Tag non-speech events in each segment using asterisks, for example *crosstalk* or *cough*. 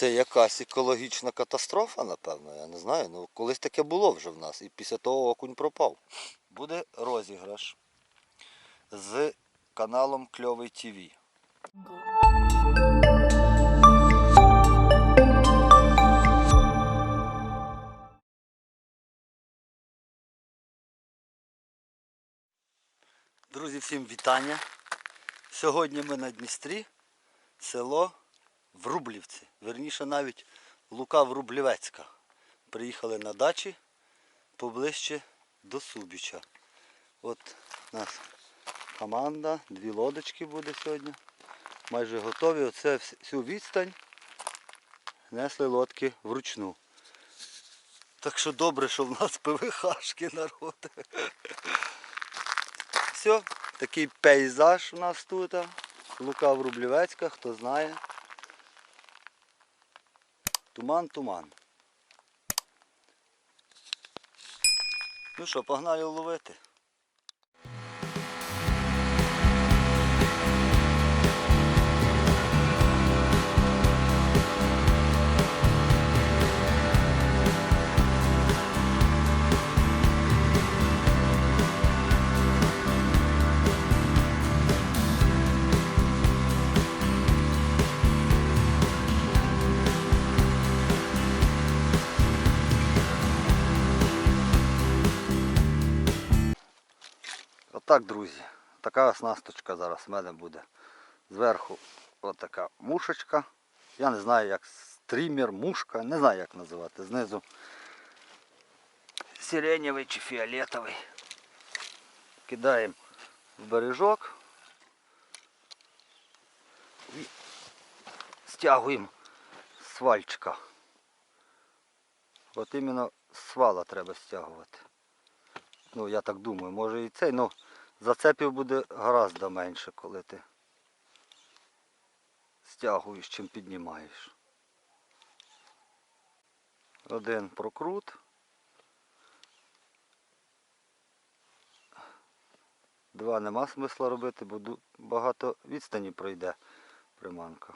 Це якась екологічна катастрофа, напевно, я не знаю. Ну, колись таке було вже в нас, і після того окунь пропав. Буде розіграш з каналом Кльовий ТВ. Друзі, всім вітання. Сьогодні ми на Дністрі, село Врублівці. Верніше навіть Лука Врублівецька. Приїхали на дачі поближче до Субіча. От у нас команда, дві лодочки буде сьогодні. Майже готові. Оце всю відстань несли лодки вручну. Так що добре, що в нас *laughs* ПВХшки народ. Все, такий пейзаж у нас тут. Лука Врублівецька, хто знає. Туман, туман. Ну що, погнали ловити. Отак, друзі. Така оснасточка зараз в мене буде. Зверху отака мушечка. Я не знаю як стрімер, мушка, не знаю як називати. Знизу сиренєвий чи фіолетовий. Кидаємо в бережок. І стягуємо свальчика. От іменно свала треба стягувати. Ну, я так думаю, може і цей, ну зацепів буде гораздо менше, коли ти стягуєш, чим піднімаєш. Один прокрут. Два нема смисла робити, бо багато відстані пройде приманка.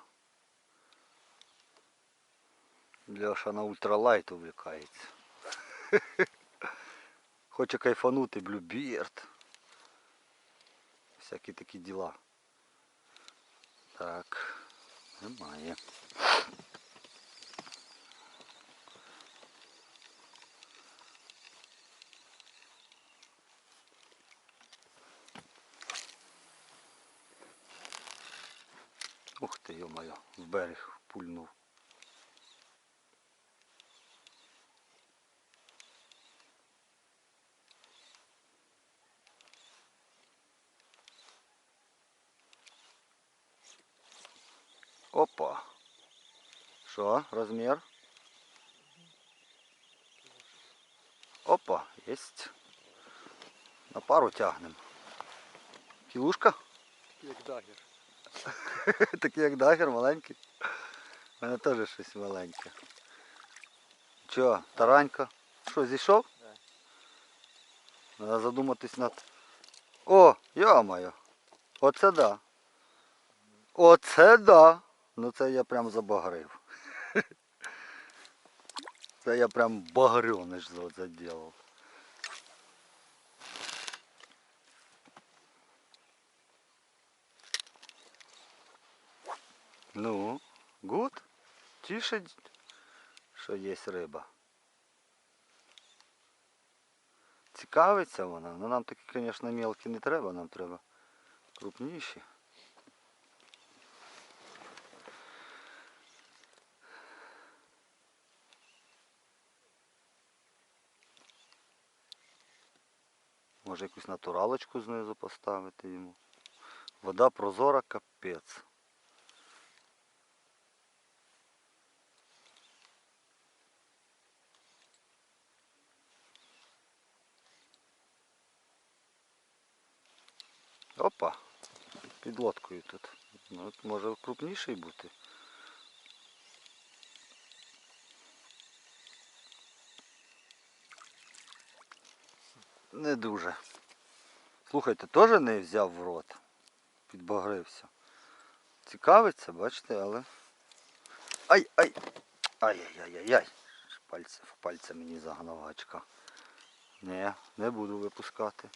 Льоша на ультралайт увлікається. *laughs* Хоче кайфанути, блюбірд. Всякі такі діла. Так, немає. Ух ти, йо-моє, в берег пульнув. Опа. Що, розмір? Опа, єсть. На пару тягнемо. Кілушка? Як дагер. *laughs* Такий як дагер, маленький. У мене теж щось маленьке. Чо, таранька? Що, зійшов? Треба задуматись над. О, йо-моє. Оце да. Оце да. Ну це я прям забагрив. *laughs* Це я прям багрюниш заділав. Ну, гуд. Тішить, що є риба. Цікавиться вона. Ну нам такі, звісно, мелкі не треба, нам треба крупніші. Може якусь натуралочку знизу поставити йому. Вода прозора капець. Опа, під лодкою тут. Ну, може крупніший бути. Не дуже. Слухайте, теж не взяв в рот. Підбагрився. Цікавиться, бачите, але Ай, ай. Ай-яй-яй-яй. Пальце, в пальце мені загнав гачка. Не, не буду випускати.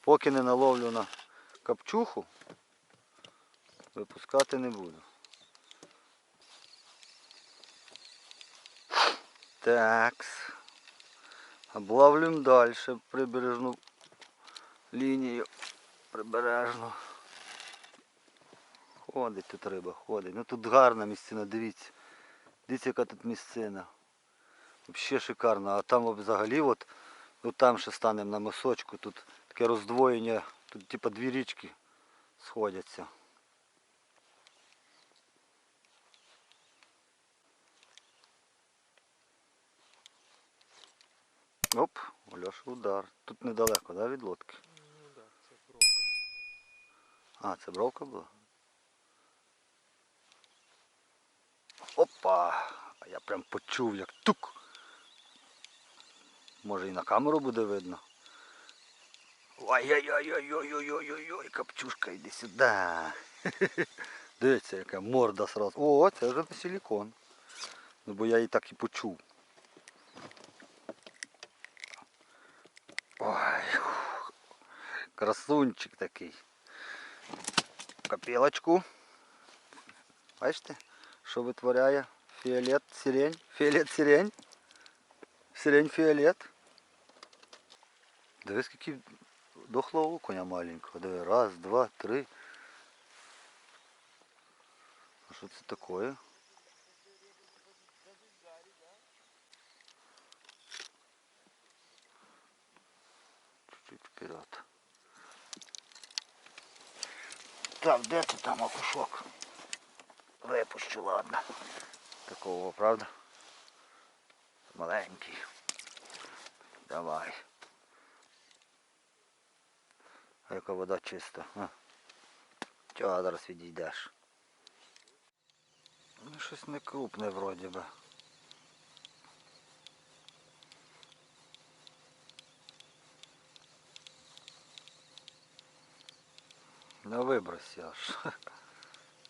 Поки не наловлю на капчуху, випускати не буду. Такс. Облавлюємо далі прибережну лінію. Прибережну. Ходить тут риба, ходить. Ну тут гарна місцина, дивіться. Дивіться, яка тут місцина. Взагалі шикарно. А там взагалі от, от там ще станемо на мисочку, тут таке роздвоєння, тут типа дві річки сходяться. Оп, у удар. Тут недалеко, да, від лодки? Ну так, це пробка. А, це бровка була? Опа! А я прям почув як тук. Може і на камеру буде видно. Ой-ой-ой-ой-ой-ой-ой-ой, капчушка, йди сюди. *laughs* Дивіться, яка морда сразу. О, це вже силікон. Ну бо я її так і почув. Ой, фух. красунчик такий. Копілочку. Бачите, що витворяє фіолет, сирень, фіолет, сирень. Сирень, фіолет. Диви, скільки дохлого коня маленького. Диви, раз, два, три. А що це таке? вперед. Так, де ти там окушок? Випущу, ладно. Такого, правда? Маленький. Давай. А яка вода чиста. А. Чого зараз відійдеш? Ну, щось не крупне вроді би. Ну вибрось я ж.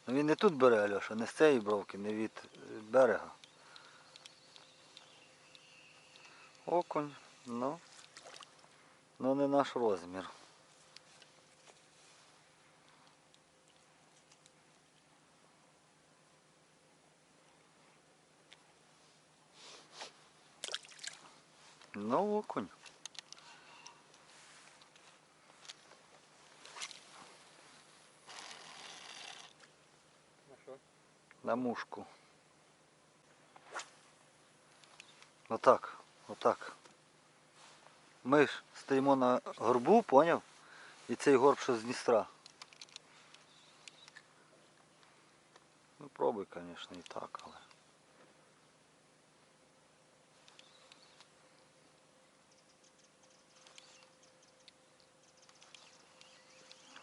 Ну він не тут бере Альоша, не з цієї бровки, не від берега. Окунь, ну. Ну не наш розмір. Ну, окунь. На мушку. Отак, отак. Ми ж стоїмо на горбу, поняв? І цей горб що з Дністра. Ну пробуй, звісно, і так, але.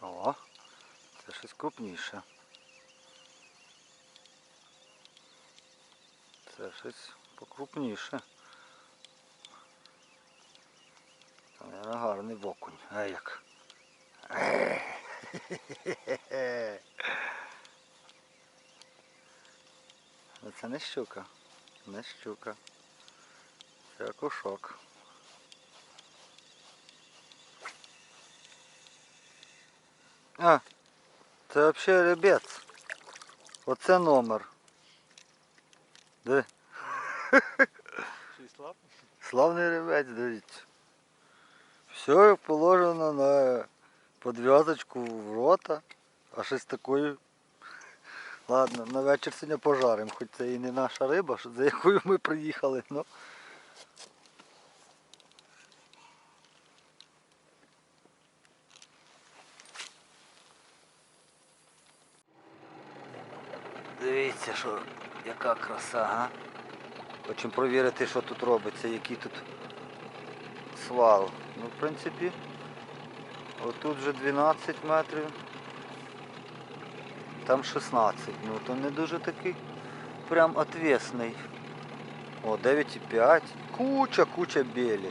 О, це щось крупніше. Це щось покрупніше. Це, мабуть, гарний окунь. А як? Ну, Це не щука. Не щука. Це окушок. А, це взагалі ребець. Оце номер. Де? Чи слаб? Славний ребець, дивіться. Все положено на подв'язочку в рота, а щось такою. Ладно, на вечір сьогодні пожаримо, хоч це і не наша риба, за якою ми приїхали. Ну. Дивіться, що яка краса, а? Хочемо провірити, що тут робиться, який тут свал. Ну, в принципі, отут вже 12 метрів. Там 16. Ну то не дуже такий прям отвесний. О, 9,5. Куча, куча белі.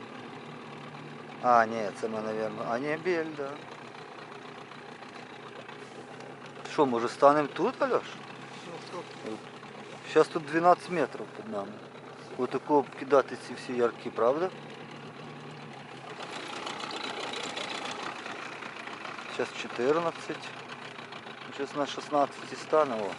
А, ні, це ми, мабуть. А, ні, бель, да. Що, може станемо тут, Альош? Ну, стоп. Зараз тут 12 метрів під нами. Отако обкидати ці всі ярки, правда? Зараз 14. Зараз на 16 стане. О.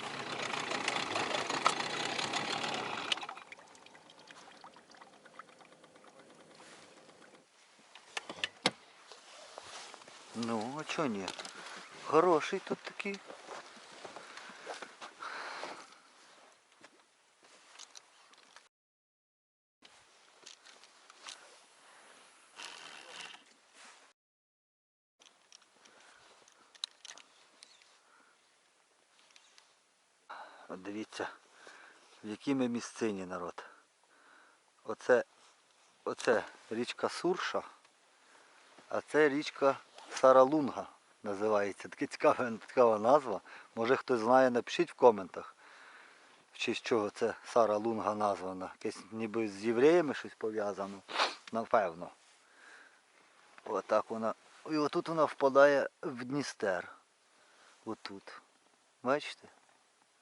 Ну, а чого ні? Хороший тут такий. От дивіться, в якій ми місцині народ. Оце, оце річка Сурша, а це річка Саралунга називається. Така цікава, цікава назва. Може хтось знає, напишіть в коментах. В честь чого це Сара Лунга названа. Якесь ніби з євреями щось пов'язано. Напевно. Отак вона. І отут вона впадає в Дністер. Отут. Бачите?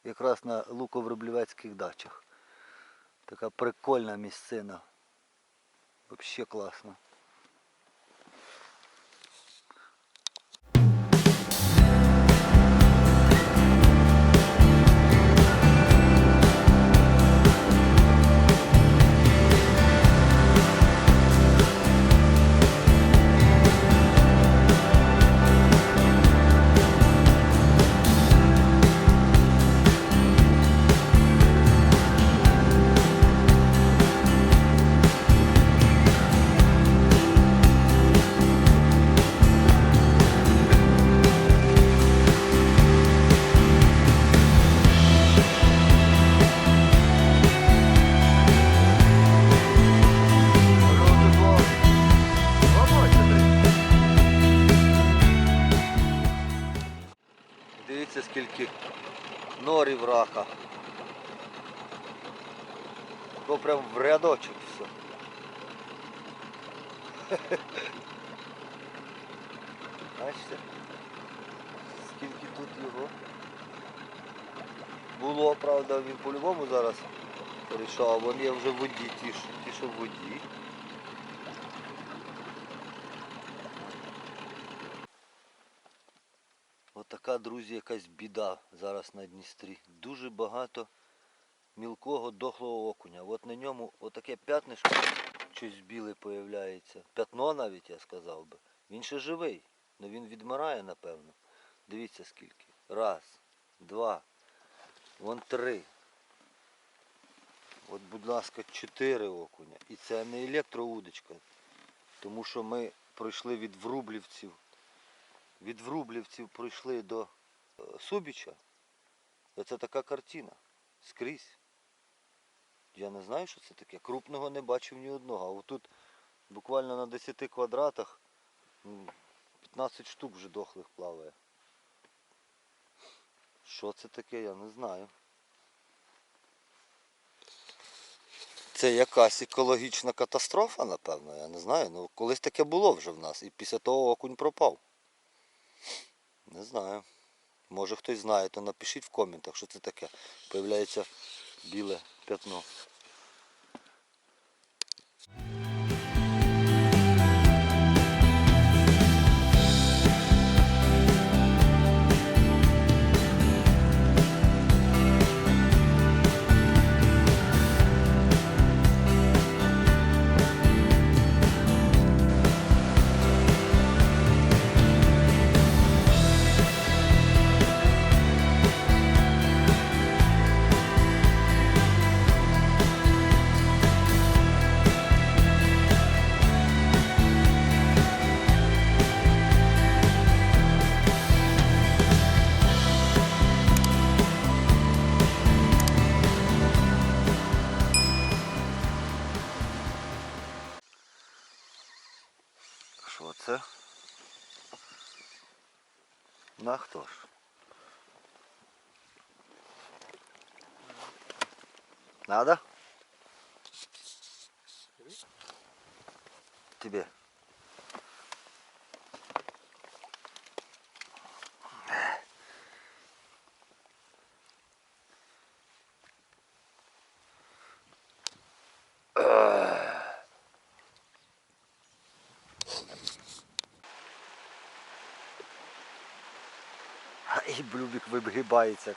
Якраз на луковроблівецьких дачах. Така прикольна місцина. Взагалі класно. Норів рака. Прям в рядочок все. *laughs* Бачите? Скільки тут його? Було, правда, він по-любому зараз рішав, а вони вже в воді, ті, що в воді. Отака, друзі, якась біда зараз на Дністрі. Дуже багато мілкого дохлого окуня. От на ньому отаке п'ятнишко, щось біле появляється. П'ятно навіть я сказав би. Він ще живий, але він відмирає, напевно. Дивіться скільки. Раз, два, вон три. От, будь ласка, чотири окуня. І це не електроудочка. Тому що ми пройшли від врублівців від Врублівців пройшли до е, Субіча, це така картина. Скрізь. Я не знаю, що це таке. Крупного не бачив ні одного. А отут буквально на 10 квадратах 15 штук вже дохлих плаває. Що це таке, я не знаю. Це якась екологічна катастрофа, напевно, я не знаю. Ну, колись таке було вже в нас. І після того окунь пропав. Не знаю. Може хтось знає, то напишіть в коментах, що це таке. Появляється біле п'ятно. На хто ж? Надо? Тебе. І блюбік вигибається.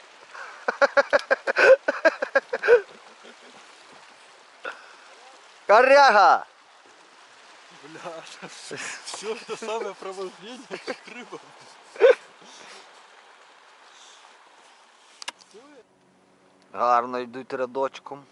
Коряга! Бля, все это самое пробуждение, как рыба. Гарно йдуть рядочком.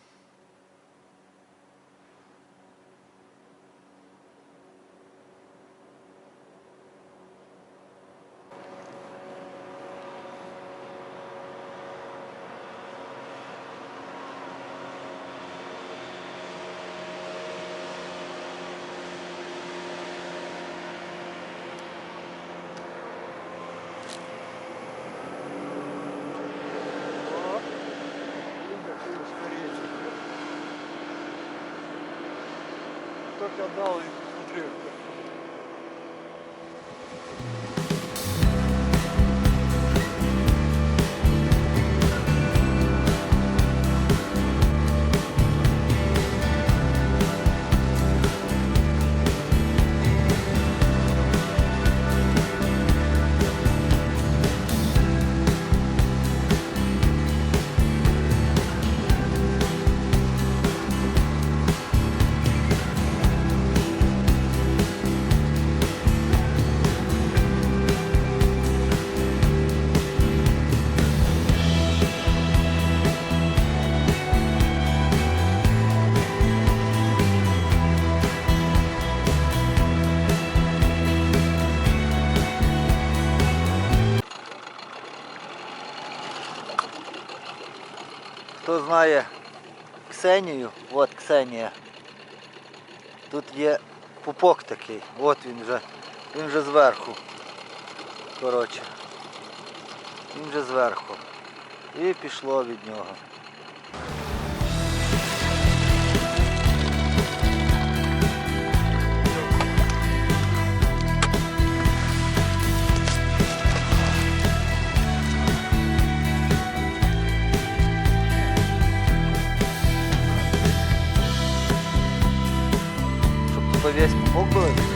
Tokyo Dome. Хто знає Ксенію, от Ксенія. Тут є пупок такий, от він вже, він вже зверху. Коротше. Він вже зверху. І пішло від нього. Oh, Hold on.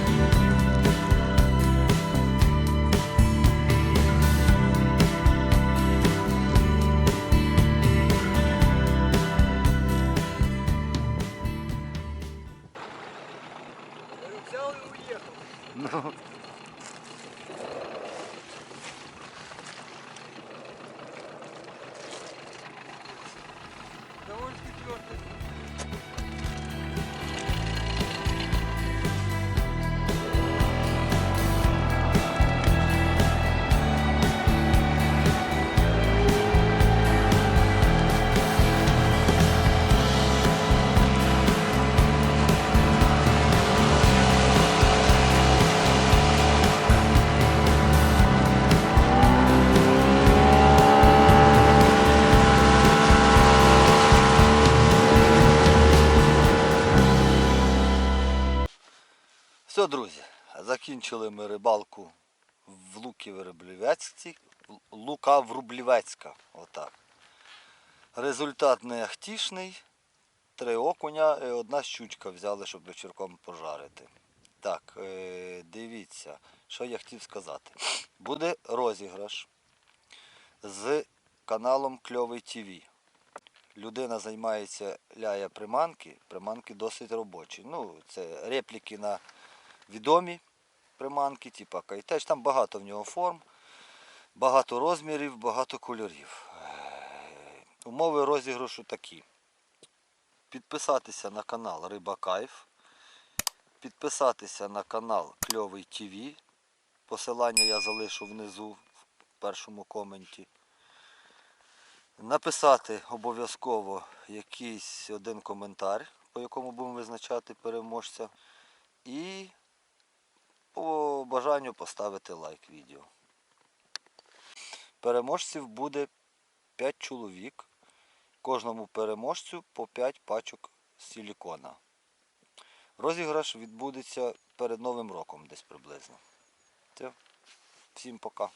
Закінчили ми рибалку в Луки Верблівецьці. Лука Врублівецька. Отак. Результат не ахтішний. Три окуня і одна щучка взяли, щоб вечірком пожарити. Так, е, дивіться, що я хотів сказати. Буде розіграш з каналом Кльовий ТВ. Людина займається ляє приманки, приманки досить робочі. Ну, це репліки на відомі приманки, типу кайтеч. Там багато в нього форм, багато розмірів, багато кольорів. Е, Умови розіграшу такі. Підписатися на канал Риба Кайф, підписатися на канал Кльовий ТВ. Посилання я залишу внизу в першому коменті. Написати обов'язково якийсь один коментар, по якому будемо визначати переможця. І по бажанню поставити лайк відео. Переможців буде 5 чоловік. Кожному переможцю по 5 пачок силікона. Розіграш відбудеться перед Новим роком десь приблизно. Це. Всім пока.